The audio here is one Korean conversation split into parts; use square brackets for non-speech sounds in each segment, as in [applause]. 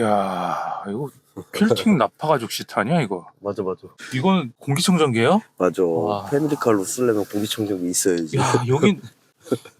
야 이거 퀼팅 나파 가죽 시트 아니야 이거? 맞아 맞아. 이건 공기청정기예요? 맞아. 와. 패밀리카로 쓰려면 공기청정기 있어야지. 야 여긴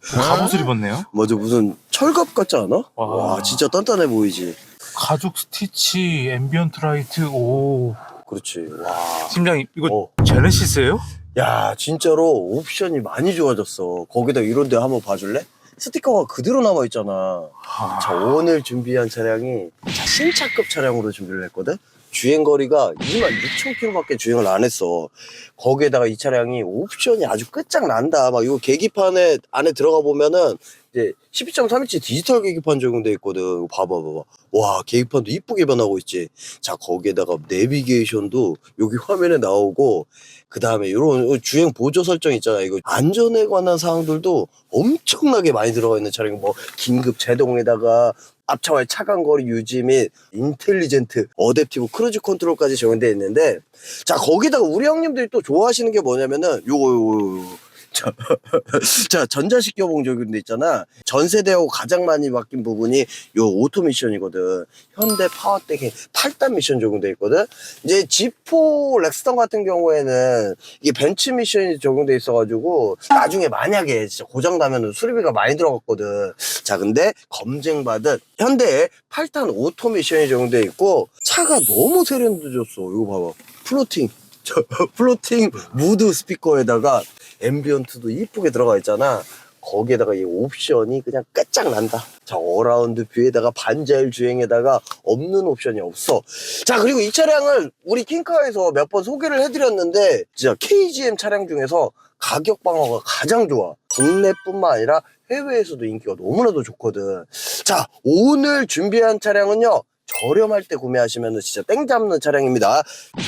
갑옷을 입었네요. 맞아 무슨 철갑 같지 않아? 와. 와, 진짜 단단해 보이지. 가죽 스티치, 앰비언트 라이트, 오 그렇지. 와. 팀장님 이거 어. 제네시스예요? 야 진짜로 옵션이 많이 좋아졌어. 거기다 이런 데 한번 봐줄래? 스티커가 그대로 남아 있잖아. 아, 자 오늘 준비한 차량이 자, 신차급 차량으로 준비를 했거든. 주행 거리가 26,000km밖에 주행을 안 했어. 거기에다가 이 차량이 옵션이 아주 끝장난다. 막 이거 계기판에 안에 들어가 보면은 이제 12.3인치 디지털 계기판 적용돼 있거든. 봐봐 봐봐. 와 계기판도 이쁘게 변하고 있지. 자 거기에다가 내비게이션도 여기 화면에 나오고 그 다음에 이런 주행 보조 설정 있잖아. 이거 안전에 관한 사항들도 엄청나게 많이 들어가 있는 차량. 뭐 긴급 제동에다가 앞차와의 차간 거리 유지 및 인텔리젠트 어댑티브 크루즈 컨트롤까지 적용되어 있는데 자 거기다가 우리 형님들이 또 좋아하시는 게 뭐냐면은 요거 요거 요거 [laughs] 자, 자 전자식 교봉 적용돼 있잖아. 전 세대하고 가장 많이 바뀐 부분이 요 오토 미션이거든. 현대 파워텍의 8단 미션 적용돼 있거든. 이제 G4 렉스턴 같은 경우에는 이게 벤츠 미션이 적용돼 있어가지고 나중에 만약에 진짜 고장 나면 수리비가 많이 들어갔거든. 자 근데 검증받은 현대의 8탄 오토 미션이 적용돼 있고 차가 너무 세련돼졌어. 이거 봐봐. 플로팅. 저 [laughs] 플로팅 무드 스피커에다가 앰비언트도 이쁘게 들어가 있잖아. 거기에다가 이 옵션이 그냥 끝장난다. 자 어라운드 뷰에다가 반자율 주행에다가 없는 옵션이 없어. 자 그리고 이 차량을 우리 킹카에서 몇 번 소개를 해드렸는데 진짜 KGM 차량 중에서 가격 방어가 가장 좋아. 국내뿐만 아니라 해외에서도 인기가 너무나도 좋거든. 자 오늘 준비한 차량은요 저렴할 때 구매하시면 진짜 땡 잡는 차량입니다.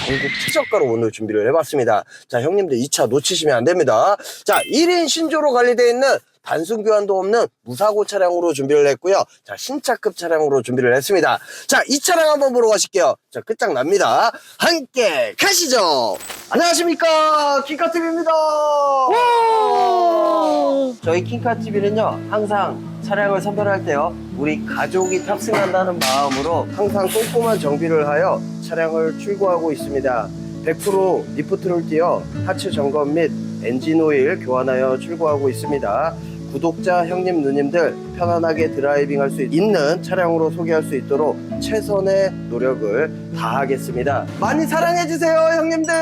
전국 최저가로 오늘 준비를 해봤습니다. 자 형님들 이 차 놓치시면 안 됩니다. 자 1인 신조로 관리되어 있는 단순 교환도 없는 무사고 차량으로 준비를 했고요. 자, 신차급 차량으로 준비를 했습니다. 자, 이 차량 한번 보러 가실게요. 자, 끝장납니다. 함께 가시죠. 안녕하십니까. 킹카TV입니다. 저희 킹카TV는요, 항상 차량을 선별할 때요, 우리 가족이 탑승한다는 마음으로 항상 꼼꼼한 정비를 하여 차량을 출고하고 있습니다. 100% 리프트를 띄어 하체 점검 및 엔진 오일 교환하여 출고하고 있습니다. 구독자 형님 누님들 편안하게 드라이빙 할 수 있는 차량으로 소개할 수 있도록 최선의 노력을 다하겠습니다. 많이 사랑해 주세요, 형님들.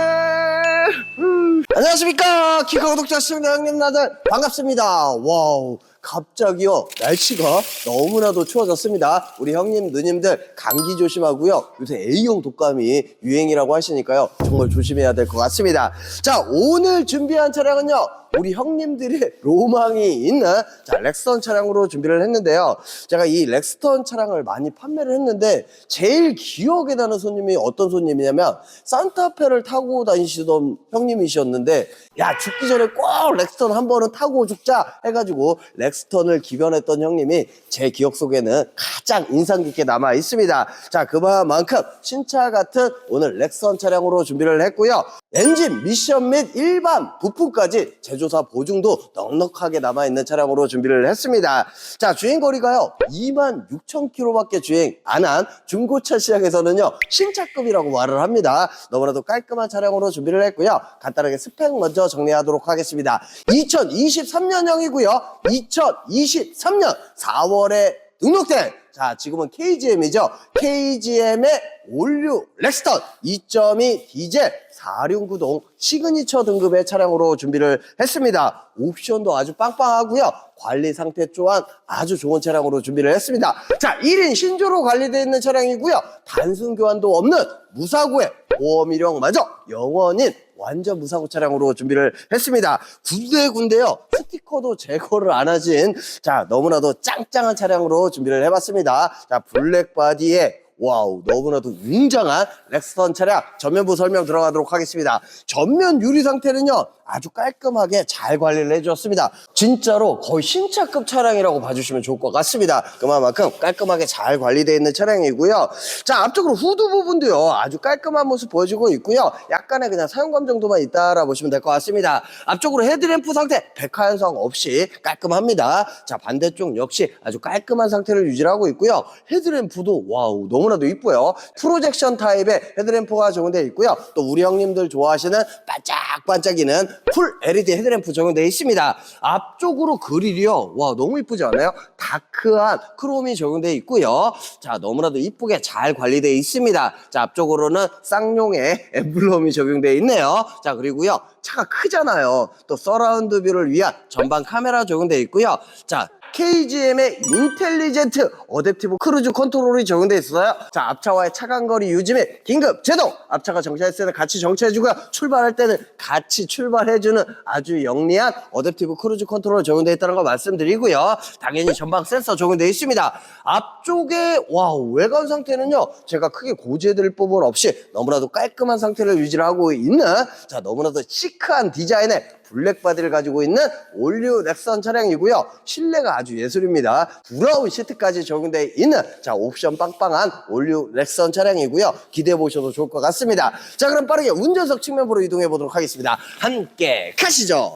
음. 안녕하십니까, 키카 구독자 시청자 형님 나들 반갑습니다. 와우. 갑자기요 날씨가 너무나도 추워졌습니다 우리 형님 누님들 감기 조심하고요 요새 A형 독감이 유행이라고 하시니까요 정말 조심해야 될 것 같습니다 자 오늘 준비한 차량은요 우리 형님들의 [laughs] 로망이 있는 자 렉스턴 차량으로 준비를 했는데요 제가 이 렉스턴 차량을 많이 판매를 했는데 제일 기억에 나는 손님이 어떤 손님이냐면 산타페를 타고 다니시던 형님이셨는데 야 죽기 전에 꼭 렉스턴 한 번은 타고 죽자 해가지고 렉스턴을 기변했던 형님이 제 기억 속에는 가장 인상 깊게 남아 있습니다. 자 그만큼 신차 같은 오늘 렉선 차량으로 준비를 했고요. 엔진 미션 및 일반 부품까지 제조 사 보증도 넉넉하게 남아 있는 차량으로 준비를 했습니다. 자 주행 거리가요 2만 6천 킬로밖에 주행 안 한 중고차 시장에서는요 신차급이라고 말을 합니다. 너무나도 깔끔한 차량으로 준비를 했고요. 간단하게 스펙 먼저 정리하도록 하겠습니다. 2023년형이고요. 2023년 4월에 등록된 자 지금은 KGM이죠. KGM의 올류 렉스턴 2.2 디젤 4륜구동 시그니처 등급의 차량으로 준비를 했습니다. 옵션도 아주 빵빵하고요. 관리 상태 또한 아주 좋은 차량으로 준비를 했습니다. 자, 1인 신조로 관리되어 있는 차량이고요. 단순 교환도 없는 무사고에 보험 이력마저 영원인 완전 무사고 차량으로 준비를 했습니다. 군데군데요. 스티커도 제거를 안 하신 자 너무나도 짱짱한 차량으로 준비를 해봤습니다. 자 블랙 바디에 와우 너무나도 웅장한 렉스턴 차량 전면부 설명 들어가도록 하겠습니다. 전면 유리 상태는요 아주 깔끔하게 잘 관리를 해주었습니다. 진짜로 거의 신차급 차량이라고 봐주시면 좋을 것 같습니다. 그만큼 깔끔하게 잘 관리되어 있는 차량이고요. 자 앞쪽으로 후드 부분도요 아주 깔끔한 모습 보여주고 있고요. 약간의 그냥 사용감 정도만 있다라 보시면 될 것 같습니다. 앞쪽으로 헤드램프 상태 백화 현상 없이 깔끔합니다. 자 반대쪽 역시 아주 깔끔한 상태를 유지하고 있고요. 헤드램프도 와우 너무나 너무나도 이쁘요. 프로젝션 타입의 헤드램프가 적용되어 있고요. 또 우리 형님들 좋아하시는 반짝반짝이는 풀 LED 헤드램프 적용되어 있습니다. 앞쪽으로 그릴이요. 와, 너무 이쁘지 않아요? 다크한 크롬이 적용되어 있고요. 자, 너무나도 이쁘게 잘 관리되어 있습니다. 자, 앞쪽으로는 쌍용의 엠블럼이 적용되어 있네요. 자, 그리고요. 차가 크잖아요. 또 서라운드 뷰를 위한 전방 카메라 적용되어 있고요. 자, KGM의 인텔리젠트 어댑티브 크루즈 컨트롤이 적용되어 있어요. 자, 앞차와의 차간거리 유지 및 긴급 제동! 앞차가 정차했을 때 같이 정차해주고요. 출발할 때는 같이 출발해주는 아주 영리한 어댑티브 크루즈 컨트롤 적용되어 있다는 거 말씀드리고요. 당연히 전방 센서 적용되어 있습니다. 앞쪽에, 와, 외관 상태는요. 제가 크게 고지해드릴 부분 없이 너무나도 깔끔한 상태를 유지를 하고 있는 자, 너무나도 시크한 디자인의 블랙 바디를 가지고 있는 올류 넥선 차량이고요. 실내가 아주 예술입니다. 브라운 시트까지 적용되어 있는 자 옵션 빵빵한 올류 넥선 차량이고요. 기대해 보셔도 좋을 것 같습니다. 자 그럼 빠르게 운전석 측면부로 이동해 보도록 하겠습니다. 함께 가시죠.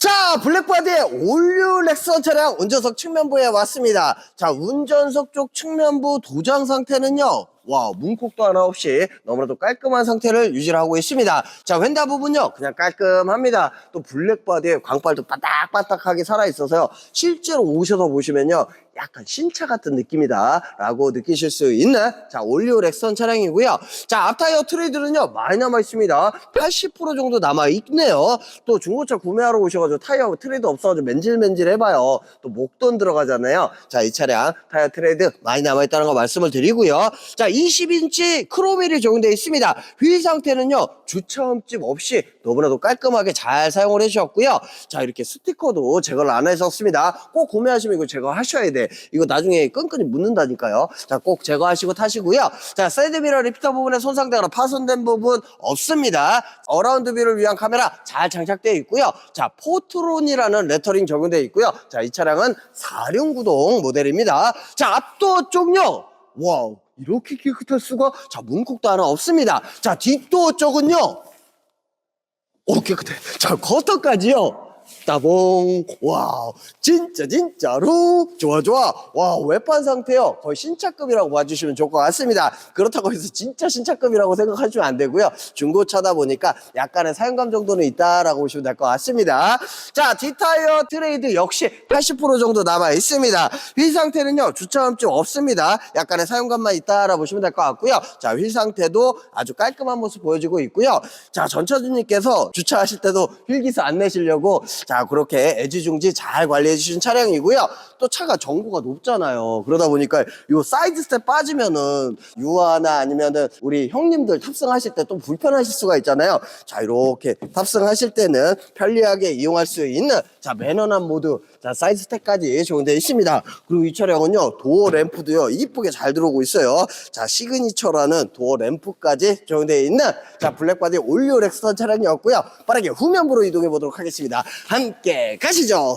자, 블랙바디의 올류 렉선 차량 운전석 측면부에 왔습니다. 자, 운전석 쪽 측면부 도장 상태는요. 와, 문콕도 하나 없이 너무나도 깔끔한 상태를 유지하고 있습니다. 자, 휀다 부분요. 그냥 깔끔합니다. 또 블랙바디에 광발도 바닥바닥하게 살아있어서요. 실제로 오셔서 보시면요. 약간 신차 같은 느낌이다 라고 느끼실 수 있는 자 올리오 렉선 차량이고요 자 앞타이어 트레이드는요 많이 남아 있습니다 80% 정도 남아 있네요 또 중고차 구매하러 오셔가지고 타이어 트레이드 없어가지고 맨질맨질 해봐요 또 목돈 들어가잖아요 자 이 차량 타이어 트레이드 많이 남아 있다는 거 말씀을 드리고요 자 20인치 크로미를 적용되어 있습니다. 휠 상태는요 주차음집 없이 너무나도 깔끔하게 잘 사용을 해주셨고요. 자 이렇게 스티커도 제거를 안 하셨습니다. 꼭 구매하시면 이거 제거하셔야 돼. 이거 나중에 끈끈이 묻는다니까요. 자 꼭 제거하시고 타시고요. 자 사이드미러 리프터 부분에 손상되거나 파손된 부분 없습니다. 어라운드 뷰를 위한 카메라 잘 장착되어 있고요. 자 포트론이라는 레터링 적용되어 있고요. 자 이 차량은 4륜구동 모델입니다. 자 앞도 쪽요 와우 이렇게 깨끗할 수가? 자 문콕도 하나 없습니다. 자 뒷도 쪽은요? 오 깨끗해. 자 겉터까지요 따봉. 와우. 진짜 진짜로? 좋아 좋아. 와 외판 상태요. 거의 신차급이라고 봐주시면 좋을 것 같습니다. 그렇다고 해서 진짜 신차급이라고 생각하시면 안 되고요. 중고차다 보니까 약간의 사용감 정도는 있다라고 보시면 될 것 같습니다. 자 뒷타이어 트레이드 역시 80% 정도 남아 있습니다. 휠 상태는요 주차음집 없습니다. 약간의 사용감만 있다라고 보시면 될 것 같고요. 자 휠 상태도 아주 깔끔한 모습 보여주고 있고요. 자 전차주님께서 주차하실 때도 휠기스 안 내시려고 자 그렇게 애지중지 잘 관리해 주신 차량이고요. 또 차가 전고가 높잖아요. 그러다 보니까 요 사이드 스텝 빠지면은 유아나 아니면은 우리 형님들 탑승하실 때 또 불편하실 수가 있잖아요. 자 이렇게 탑승하실 때는 편리하게 이용할 수 있는 자 매너남 모드 자 사이드 스텝까지 적용되어 있습니다. 그리고 이 차량은요 도어 램프도요 이쁘게 잘 들어오고 있어요. 자 시그니처라는 도어 램프까지 적용되어 있는 자 블랙바디 올리오 렉스턴 차량이었고요. 빠르게 후면부로 이동해 보도록 하겠습니다 함께 가시죠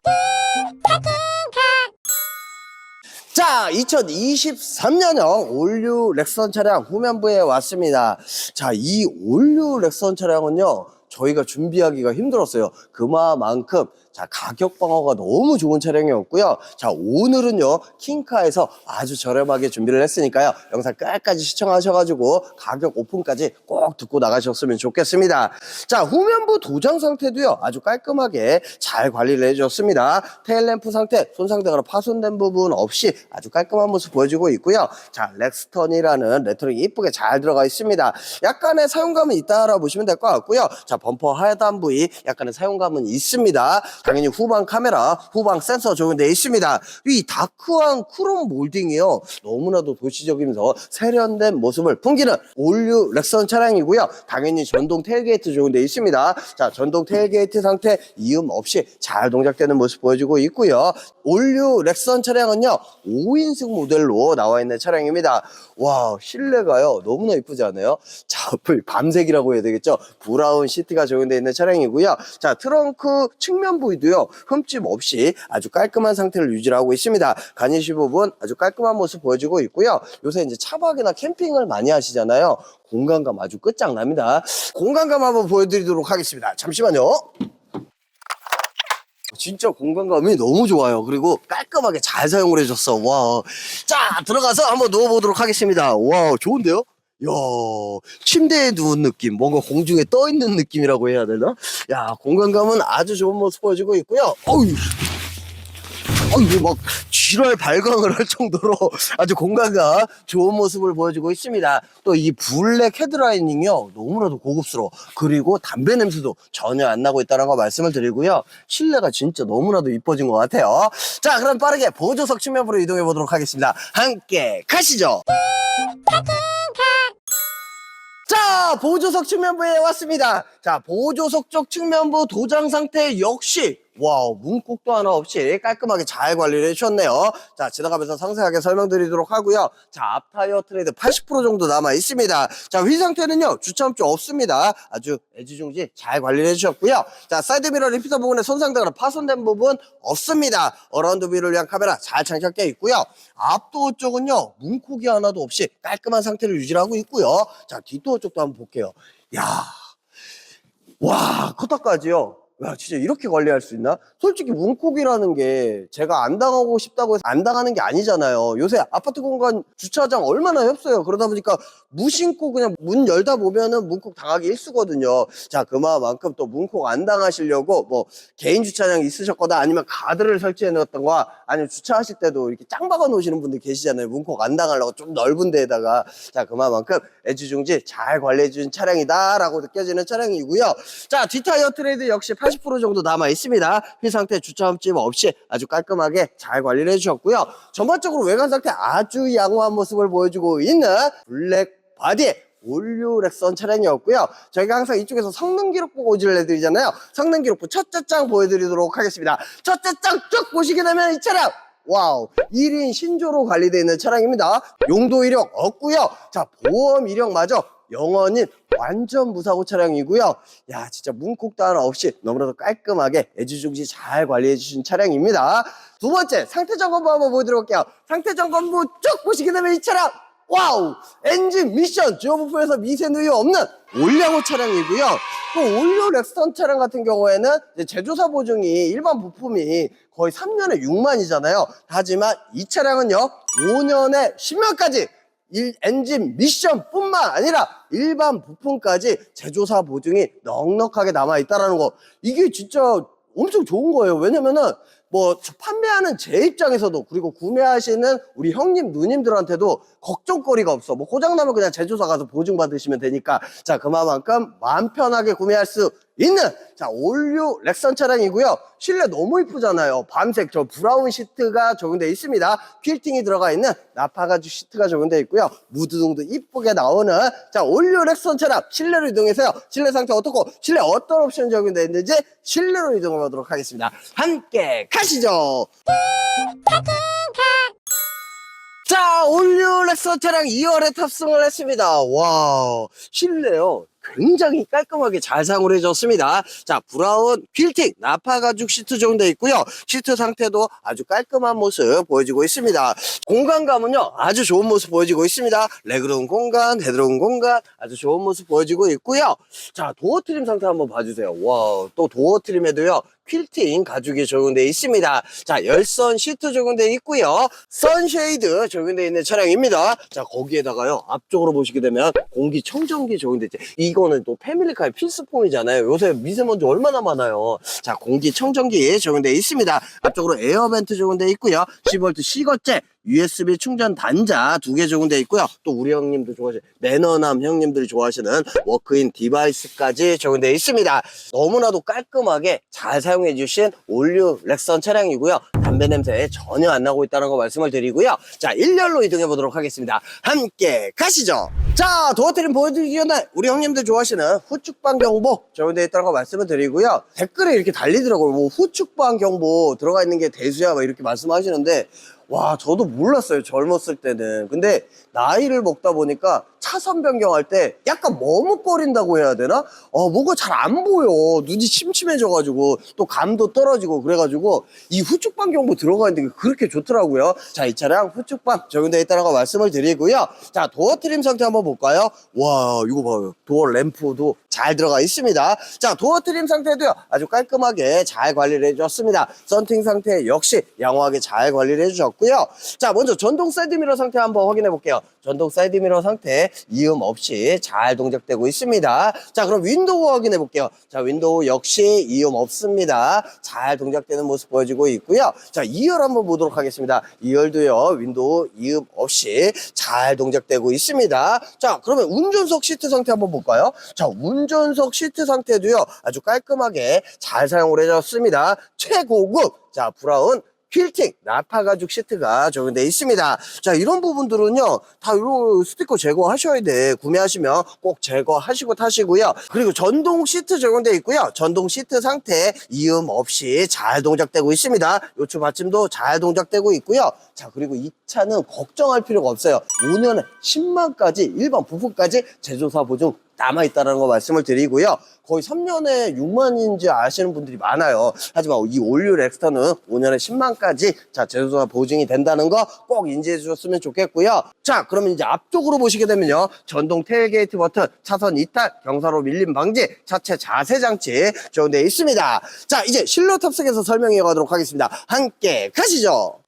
자, 2023년형 올류 렉선 차량 후면부에 왔습니다. 자, 이 올류 렉선 차량은요, 저희가 준비하기가 힘들었어요. 그만큼 자 가격 방어가 너무 좋은 차량이었고요. 자 오늘은요 킹카에서 아주 저렴하게 준비를 했으니까요. 영상 끝까지 시청하셔가지고 가격 오픈까지 꼭 듣고 나가셨으면 좋겠습니다. 자 후면부 도장 상태도요 아주 깔끔하게 잘 관리를 해줬습니다. 테일램프 상태 손상되거나 파손된 부분 없이 아주 깔끔한 모습 보여주고 있고요. 자 렉스턴이라는 레터링이 이쁘게 잘 들어가 있습니다. 약간의 사용감은 있다라고 보시면 될 것 같고요. 자 범퍼 하단 부위 약간의 사용감은 있습니다. 당연히 후방 카메라, 후방 센서 적용되어 있습니다. 이 다크한 크롬 몰딩이요. 너무나도 도시적이면서 세련된 모습을 풍기는 올류 렉선 차량이고요. 당연히 전동 테일게이트 적용되어 있습니다. 자, 전동 테일게이트 상태 이음 없이 잘 동작되는 모습 보여주고 있고요. 올류 렉선 차량은요. 5인승 모델로 나와 있는 차량입니다. 와, 실내가요. 너무나 이쁘지 않아요? 자, 밤색이라고 해야 되겠죠? 브라운 시트가 적용되어 있는 차량이고요. 자, 트렁크 측면 부 위도요. 흠집 없이 아주 깔끔한 상태를 유지하고 있습니다. 가니시 부분 아주 깔끔한 모습 보여주고 있고요. 요새 이제 차박이나 캠핑을 많이 하시잖아요. 공간감 아주 끝장납니다. 공간감 한번 보여드리도록 하겠습니다. 잠시만요. 진짜 공간감이 너무 좋아요. 그리고 깔끔하게 잘 사용을 해줬어. 와. 자, 들어가서 한번 누워보도록 하겠습니다. 와, 좋은데요? 야, 침대에 누운 느낌, 뭔가 공중에 떠 있는 느낌이라고 해야 되나? 야, 공간감은 아주 좋은 모습 보여주고 있고요. 어우, 어이, 막, 지랄 발광을 할 정도로 [laughs] 아주 공간감 좋은 모습을 보여주고 있습니다. 또 이 블랙 헤드라이닝이요. 너무나도 고급스러워. 그리고 담배 냄새도 전혀 안 나고 있다는 거 말씀을 드리고요. 실내가 진짜 너무나도 이뻐진 것 같아요. 자, 그럼 빠르게 보조석 측면부로 이동해 보도록 하겠습니다. 함께 가시죠. 자, 보조석 측면부에 왔습니다. 자, 보조석 쪽 측면부 도장 상태 역시 와우, 문콕도 하나 없이 깔끔하게 잘 관리를 해주셨네요. 자, 지나가면서 상세하게 설명드리도록 하고요. 자, 앞 타이어 트레이드 80% 정도 남아 있습니다. 자, 휠 상태는요, 주차함줄 없습니다. 아주 애지중지 잘 관리를 해주셨고요. 자, 사이드미러 리피터 부분에 손상되거나 파손된 부분 없습니다. 어라운드 뷰를 위한 카메라 잘 장착되어 있고요. 앞도어 쪽은요, 문콕이 하나도 없이 깔끔한 상태를 유지하고 있고요. 자, 뒷도어 쪽도 한번 볼게요. 야, 와, 코타까지요. 야, 진짜 이렇게 관리할 수 있나? 솔직히 문콕이라는 게 제가 안 당하고 싶다고 해서 안 당하는 게 아니잖아요. 요새 아파트 공간 주차장 얼마나 협소해요. 그러다 보니까 무신고 그냥 문 열다 보면은 문콕 당하기 일수거든요. 자, 그만큼 또 문콕 안 당하시려고 뭐 개인 주차장 있으셨거나 아니면 가드를 설치해 놓았던가 아니면 주차하실 때도 이렇게 짱 박아 놓으시는 분들 계시잖아요. 문콕 안 당하려고 좀 넓은 데에다가 자, 그만큼 애지중지 잘 관리해 준 차량이다라고 느껴지는 차량이고요. 자, 뒷타이어 트레이드 역시 80% 정도 남아 있습니다. 휠 상태 주차 흠집 없이 아주 깔끔하게 잘 관리를 해주셨고요. 전반적으로 외관 상태 아주 양호한 모습을 보여주고 있는 블랙 바디 올류 렉선 차량이었고요. 저희가 항상 이쪽에서 성능 기록 보고 오지를 해드리잖아요. 성능 기록부 첫째 장 보여드리도록 하겠습니다. 첫째 장 쭉 보시게 되면 이 차량 와우 1인 신조로 관리되어 있는 차량입니다 용도 이력 없고요 자 보험 이력마저 영원히 완전 무사고 차량이고요. 야 진짜 문콕도 하나 없이 너무나도 깔끔하게 애지중지 잘 관리해 주신 차량입니다. 두 번째 상태 점검부 한번 보여드리도록 할게요. 상태 점검부 쭉 보시게 되면 이 차량 와우! 엔진 미션 주요 부품에서 미세누유 없는 올량호 차량이고요. 또 올류 렉스턴 차량 같은 경우에는 제조사 보증이 일반 부품이 거의 3년에 6만이잖아요. 하지만 이 차량은요 5년에 10만까지 일, 엔진 미션뿐만 아니라 일반 부품까지 제조사 보증이 넉넉하게 남아 있다라는 거. 이게 진짜 엄청 좋은 거예요. 왜냐면은 뭐 판매하는 제 입장에서도 그리고 구매하시는 우리 형님 누님들한테도 걱정거리가 없어. 뭐 고장나면 그냥 제조사 가서 보증 받으시면 되니까. 자 그만큼 마음 편하게 구매할 수 있는 자 올류 렉선 차량이고요. 실내 너무 이쁘잖아요. 밤색 저 브라운 시트가 적용되어 있습니다. 퀼팅이 들어가 있는 나파가죽 시트가 적용되어 있고요. 무드등도 이쁘게 나오는 자 올류 렉선 차량 실내로 이동해서요. 실내 상태 어떻고 실내 어떤 옵션이 적용되어 있는지 실내로 이동해 보도록 하겠습니다. 함께 가 시죠 자, 올류 렉서 차량 2월에 탑승을 했습니다. 와, 실내요. 굉장히 깔끔하게 잘 사용을 해줬습니다. 자, 브라운 퀼팅 나파 가죽 시트 적용되어 있고요. 시트 상태도 아주 깔끔한 모습 보여지고 있습니다. 공간감은요, 아주 좋은 모습 보여지고 있습니다. 레그룸 공간, 헤드룸 공간, 아주 좋은 모습 보여지고 있고요. 자, 도어 트림 상태 한번 봐주세요. 와, 또 도어 트림에도요, 퀼팅 가죽이 적용되어 있습니다. 자, 열선 시트 적용되어 있고요. 선쉐이드 적용되어 있는 차량입니다. 자, 거기에다가요. 앞쪽으로 보시게 되면 공기청정기 적용되어 있죠. 이 거는 또 패밀리카의 필수품이잖아요. 요새 미세먼지 얼마나 많아요. 자, 공기청정기 적용되어 있습니다. 앞쪽으로 에어벤트 적용되어 있고요. 10V C거째 USB 충전 단자 두 개 적용되어 있고요. 또 우리 형님도 좋아하시는 매너남 형님들이 좋아하시는 워크인 디바이스까지 적용되어 있습니다. 너무나도 깔끔하게 잘 사용해 주신 올류 렉선 차량이고요. 담배 냄새 전혀 안 나고 있다는 거 말씀을 드리고요. 자, 1열로 이동해 보도록 하겠습니다. 함께 가시죠. 자, 도어트림 보여드리기 전에 우리 형님들 좋아하시는 후축방 경보 있다는 거 말씀을 드리고요. 댓글에 이렇게 달리더라고요. 뭐 후축방 경보 들어가 있는 게 대수야 막 이렇게 말씀하시는데 와 저도 몰랐어요 젊었을 때는 근데 나이를 먹다 보니까 차선 변경할 때 약간 머뭇거린다고 해야 되나? 어, 뭔가 잘 안 보여. 눈이 침침해져가지고 또 감도 떨어지고 그래가지고 이 후측방 경보 들어가 있는 게 그렇게 좋더라고요. 자, 이 차량 후측방 적용되어 있다는 거 말씀을 드리고요. 자, 도어 트림 상태 한번 볼까요? 와, 이거 봐요. 도어 램프도 잘 들어가 있습니다. 자, 도어 트림 상태도요. 아주 깔끔하게 잘 관리를 해주셨습니다. 썬팅 상태 역시 양호하게 잘 관리를 해주셨고요. 자, 먼저 전동 사이드미러 상태 한번 확인해 볼게요. 전동 사이드미러 상태 이음 없이 잘 동작되고 있습니다. 자, 그럼 윈도우 확인해 볼게요. 자, 윈도우 역시 이음 없습니다. 잘 동작되는 모습 보여지고 있고요. 자, 2열 한번 보도록 하겠습니다. 2열도요. 윈도우 이음 없이 잘 동작되고 있습니다. 자, 그러면 운전석 시트 상태 한번 볼까요? 자, 운전석 시트 상태도요. 아주 깔끔하게 잘 사용을 해줬습니다. 최고급 자, 브라운 퀼팅 나파 가죽 시트가 적용되어 있습니다. 자 이런 부분들은요 다 이런 스티커 제거하셔야 돼. 구매하시면 꼭 제거하시고 타시고요. 그리고 전동 시트 적용되어 있고요. 전동 시트 상태 이음 없이 잘 동작되고 있습니다. 요추 받침도 잘 동작되고 있고요. 자 그리고 이 차는 걱정할 필요가 없어요. 5년에 10만까지 일반 부품까지 제조사 보증 남아있다는 거 말씀을 드리고요. 거의 3년에 6만인지 아시는 분들이 많아요. 하지만 이 올류 렉스터는 5년에 10만까지 자, 제조사 보증이 된다는 거 꼭 인지해 주셨으면 좋겠고요. 자, 그러면 이제 앞쪽으로 보시게 되면요. 전동 테일게이트 버튼, 차선 이탈, 경사로 밀림 방지, 차체 자세 장치 적용되어 있습니다. 자, 이제 실내 탑승에서 설명해 가도록 하겠습니다. 함께 가시죠.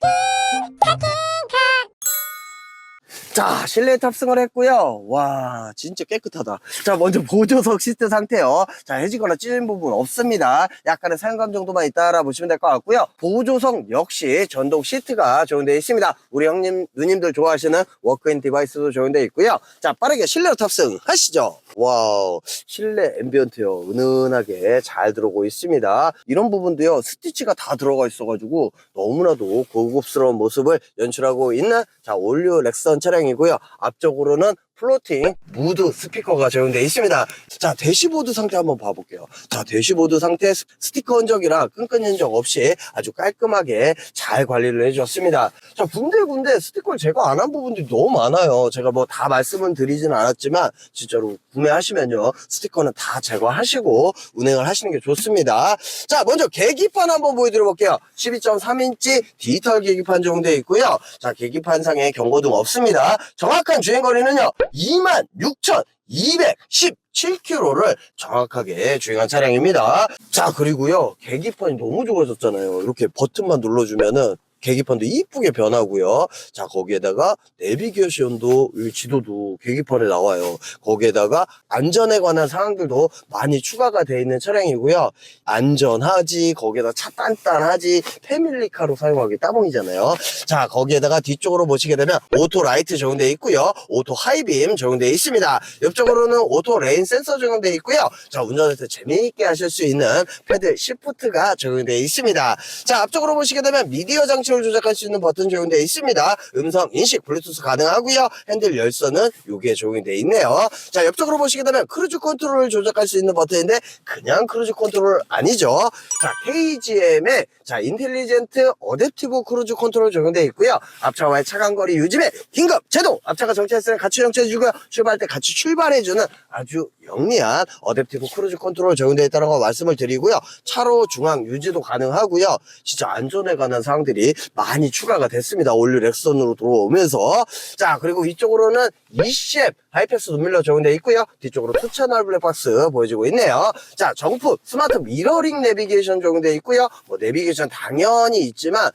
자, 실내 탑승을 했고요. 와, 진짜 깨끗하다. 자, 먼저 보조석 시트 상태요. 자, 해지거나 찢은 부분 없습니다. 약간의 사용감 정도만 있다라 보시면 될 것 같고요. 보조석 역시 전동 시트가 적용되어 있습니다. 우리 형님, 누님들 좋아하시는 워크인 디바이스도 적용되어 있고요. 자, 빠르게 실내로 탑승 하시죠. 와우, 실내 앰비언트요. 은은하게 잘 들어오고 있습니다. 이런 부분도요, 스티치가 다 들어가 있어가지고 너무나도 고급스러운 모습을 연출하고 있는 자, 올류 렉선 차량이고요. 앞쪽으로는 플로팅 무드 스피커가 적용되어 있습니다. 자, 대시보드 상태 한번 봐볼게요. 자, 대시보드 상태 스- 스티커 흔적이랑 끈끈 흔적 없이 아주 깔끔하게 잘 관리를 해주셨습니다. 자, 군데군데 스티커를 제거 안 한 부분들이 너무 많아요. 제가 뭐 다 말씀은 드리진 않았지만 진짜로 구매하시면요. 스티커는 다 제거하시고 운행을 하시는 게 좋습니다. 자, 먼저 계기판 한번 보여드려 볼게요. 12.3인치 디지털 계기판 적용되어 있고요. 자, 계기판상에 경고등 없습니다. 정확한 주행거리는요. 26,217km를 정확하게 주행한 차량입니다. 자, 그리고요. 계기판이 너무 좋아졌잖아요. 이렇게 버튼만 눌러주면은 계기판도 이쁘게 변하고요. 자, 거기에다가 내비게이션도 이 지도도 계기판에 나와요. 거기에다가 안전에 관한 사항들도 많이 추가가 되어 있는 차량이고요. 안전하지, 거기에다 차 단단하지, 패밀리카로 사용하기 따봉이잖아요. 자, 거기에다가 뒤쪽으로 보시게 되면 오토 라이트 적용되어 있고요. 오토 하이빔 적용되어 있습니다. 옆쪽으로는 오토 레인 센서 적용되어 있고요. 자, 운전할 때 재미있게 하실 수 있는 패들 시프트가 적용되어 있습니다. 자, 앞쪽으로 보시게 되면 미디어 장치 를 조작할 수 있는 버튼 적용되어 있습니다. 음성 인식 블루투스 가능하고요. 핸들 열선은 여기에 적용되어 있네요. 자, 옆쪽으로 보시게 되면 크루즈 컨트롤을 조작할 수 있는 버튼인데 그냥 크루즈 컨트롤 아니죠. 자, KGM의 자, 인텔리젠트 어댑티브 크루즈 컨트롤 적용되어 있고요. 앞차와의 차간거리 유지에 긴급 제동 앞차가 정체했을 때 같이 정체해주고요. 출발할 때 같이 출발해주는 아주 영리한 어댑티브 크루즈 컨트롤 적용되어 있다는 거 말씀을 드리고요. 차로 중앙 유지도 가능하고요. 진짜 안전에 관한 사항들이 많이 추가가 됐습니다. 올류 렉선으로 들어오면서 자 그리고 이쪽으로는 ECM 하이패스 눈밀러 적용되어 있고요. 뒤쪽으로 투채널 블랙박스 보여지고 있네요. 자 정품 스마트 미러링 내비게이션 적용되어 있고요. 뭐 내비게이션 당연히 있지만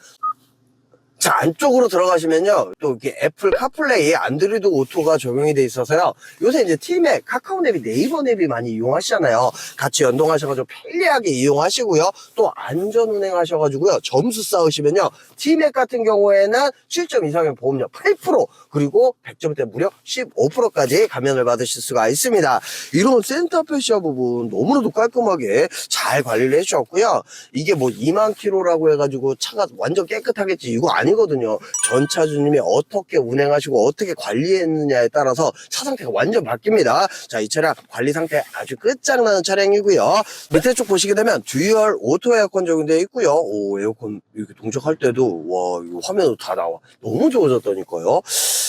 자, 안쪽으로 들어가시면요. 또 이렇게 애플 카플레이, 안드로이드 오토가 적용이 돼 있어서요. 요새 이제 팀에 카카오 앱이 네이버 앱이 많이 이용하시잖아요. 같이 연동하셔가지고 편리하게 이용하시고요. 또 안전 운행하셔가지고요. 점수 쌓으시면요. 팀앱 같은 경우에는 7점 이상의 보험료 8% 그리고 100점 때 무려 15%까지 감면을 받으실 수가 있습니다. 이런 센터 페시아 부분 너무나도 깔끔하게 잘 관리를 해주셨고요. 이게 뭐 2만 킬로라고 해가지고 차가 완전 깨끗하겠지 이거 아니 거든요. 전차주님이 어떻게 운행하시고 어떻게 관리했느냐에 따라서 차 상태가 완전 바뀝니다. 자, 이 차량 관리 상태 아주 끝장나는 차량이고요. 밑에 쪽 보시게 되면 듀얼 오토 에어컨 적용되어 있고요. 오, 에어컨 이렇게 동작할 때도 와, 이거 화면으로 다 나와. 너무 좋아졌다니까요.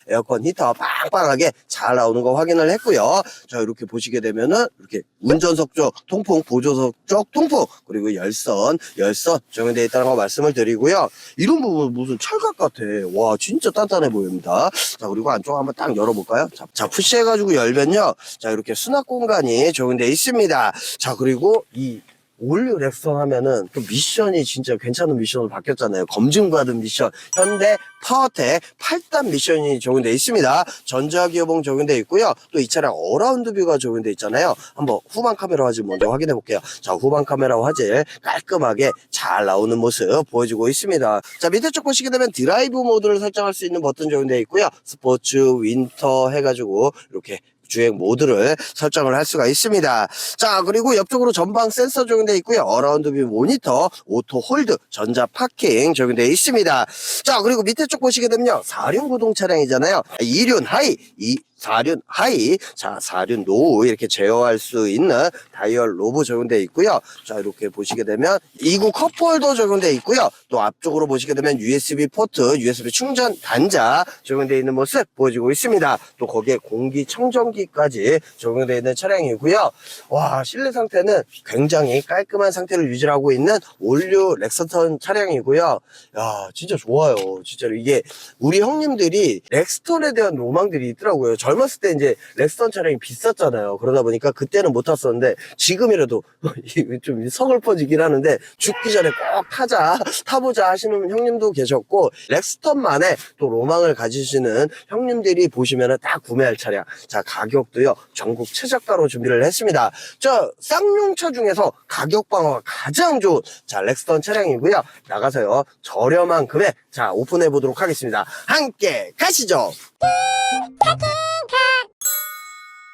에어컨 히터 빵빵하게 잘 나오는 거 확인을 했고요. 자, 이렇게 보시게 되면은 이렇게 운전석 쪽 통풍, 보조석 쪽 통풍, 그리고 열선, 열선 적용되어 있다는 거 말씀을 드리고요. 이런 부분 무슨 철갑 같아. 와, 진짜 단단해 보입니다. 자, 그리고 안쪽 한번 딱 열어볼까요? 자, 자 푸시해가지고 열면요. 자, 이렇게 수납 공간이 적용되어 있습니다. 자, 그리고 이 올류 렉선 하면은 또 미션이 진짜 괜찮은 미션으로 바뀌었잖아요. 검증받은 미션. 현대 파워텍 8단 미션이 적용되어 있습니다. 전자기어봉 적용되어 있고요. 또 이 차량 어라운드 뷰가 적용되어 있잖아요. 한번 후방 카메라 화질 먼저 확인해 볼게요. 자, 후방 카메라 화질 깔끔하게 잘 나오는 모습 보여주고 있습니다. 자, 밑에 쪽 보시게 되면 드라이브 모드를 설정할 수 있는 버튼 적용되어 있고요. 스포츠, 윈터 해가지고 이렇게 주행 모드를 설정을 할 수가 있습니다. 자, 그리고 옆쪽으로 전방 센서 적용되어 있고요. 어라운드 뷰 모니터, 오토 홀드, 전자 파킹 적용되어 있습니다. 자, 그리고 밑에 쪽 보시게 되면요. 4륜 구동 차량이잖아요. 2륜 하이, 이 4륜 하이, 자, 4륜 노우 이렇게 제어할 수 있는 다이얼 로브 적용되어 있고요. 자, 이렇게 보시게 되면 2구 컵홀더 적용되어 있고요. 또 앞쪽으로 보시게 되면 USB 포트, USB 충전 단자 적용되어 있는 모습 보여주고 있습니다. 또 거기에 공기청정기까지 적용되어 있는 차량이고요. 와, 실내 상태는 굉장히 깔끔한 상태를 유지하고 있는 올류 렉스턴 차량이고요. 야, 진짜 좋아요. 진짜로 이게 우리 형님들이 렉스턴에 대한 로망들이 있더라고요. 젊었을 때 이제 렉스턴 차량이 비쌌잖아요. 그러다 보니까 그때는 못 탔었는데 지금이라도 [laughs] 좀 서글퍼지긴 하는데 죽기 전에 꼭 타자, 타보자 하시는 형님도 계셨고 렉스턴만의 또 로망을 가지시는 형님들이 보시면 딱 구매할 차량. 자, 가격도요. 전국 최저가로 준비를 했습니다. 저 쌍용차 중에서 가격 방어가 가장 좋은 자, 렉스턴 차량이고요. 나가서요. 저렴한 금액 자, 오픈해 보도록 하겠습니다. 함께 가시죠. 따끈따끈한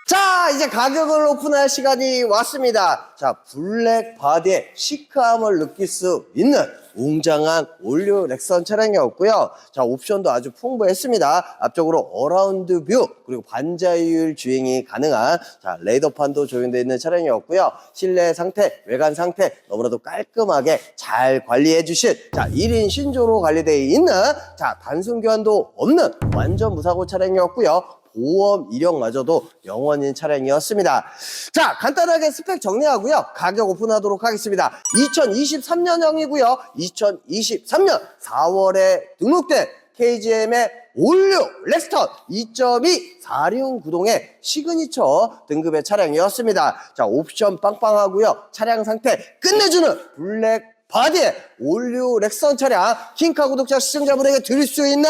자, 이제 가격을 오픈할 시간이 왔습니다. 자, 블랙 바디의 시크함을 느낄 수 있는 웅장한 올류 렉선 차량이었고요. 자, 옵션도 아주 풍부했습니다. 앞쪽으로 어라운드 뷰, 그리고 반자율 주행이 가능한 자, 레이더판도 적용되어 있는 차량이었고요. 실내 상태, 외관 상태 너무나도 깔끔하게 잘 관리해 주신 자, 1인 신조로 관리되어 있는 자, 단순 교환도 없는 완전 무사고 차량이었고요. 보험 이력마저도 영원인 차량이었습니다. 자, 간단하게 스펙 정리하고요. 가격 오픈하도록 하겠습니다. 2023년형이고요. 2023년 4월에 등록된 KGM의 올류 렉스턴 2.2 4륜 구동의 시그니처 등급의 차량이었습니다. 자, 옵션 빵빵하고요. 차량 상태 끝내주는 블랙 바디의 올류 렉선 차량 킹카 구독자 시청자분에게 드릴 수 있는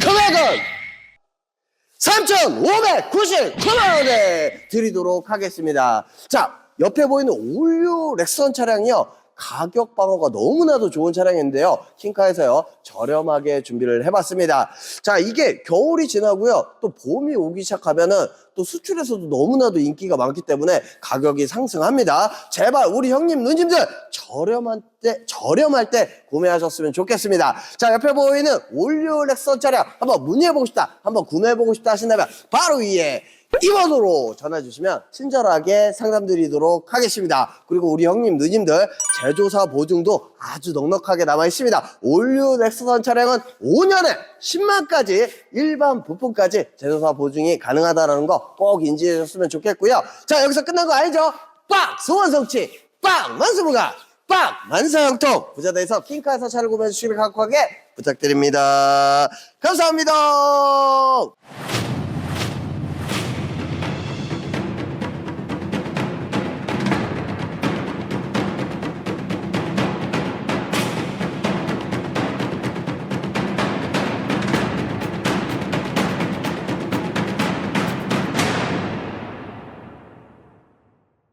금액은 3,599만원에 드리도록 하겠습니다. 자, 옆에 보이는 올류 렉선 차량이요. 가격 방어가 너무나도 좋은 차량인데요. 킹카에서요. 저렴하게 준비를 해봤습니다. 자, 이게 겨울이 지나고요. 또 봄이 오기 시작하면은 또 수출에서도 너무나도 인기가 많기 때문에 가격이 상승합니다. 제발 우리 형님, 누님들 저렴한 때, 저렴할 때 구매하셨으면 좋겠습니다. 자, 옆에 보이는 올류 렉선 차량 한번 문의해 보고 싶다, 한번 구매해 보고 싶다 하신다면 바로 위에 2번으로 전화 주시면 친절하게 상담드리도록 하겠습니다. 그리고 우리 형님, 누님들 제조사 보증도 아주 넉넉하게 남아 있습니다. 올류 렉스선 차량은 5년에 10만까지 일반 부품까지 제조사 보증이 가능하다는 거 꼭 인지해 줬으면 좋겠고요. 자, 여기서 끝난 거 아니죠? 빡! 소원 성취! 빡! 만수무가! 빡! 만사형통! 부자대에서 킹카에서 차를 구매해 주시길 각하게 부탁드립니다. 감사합니다.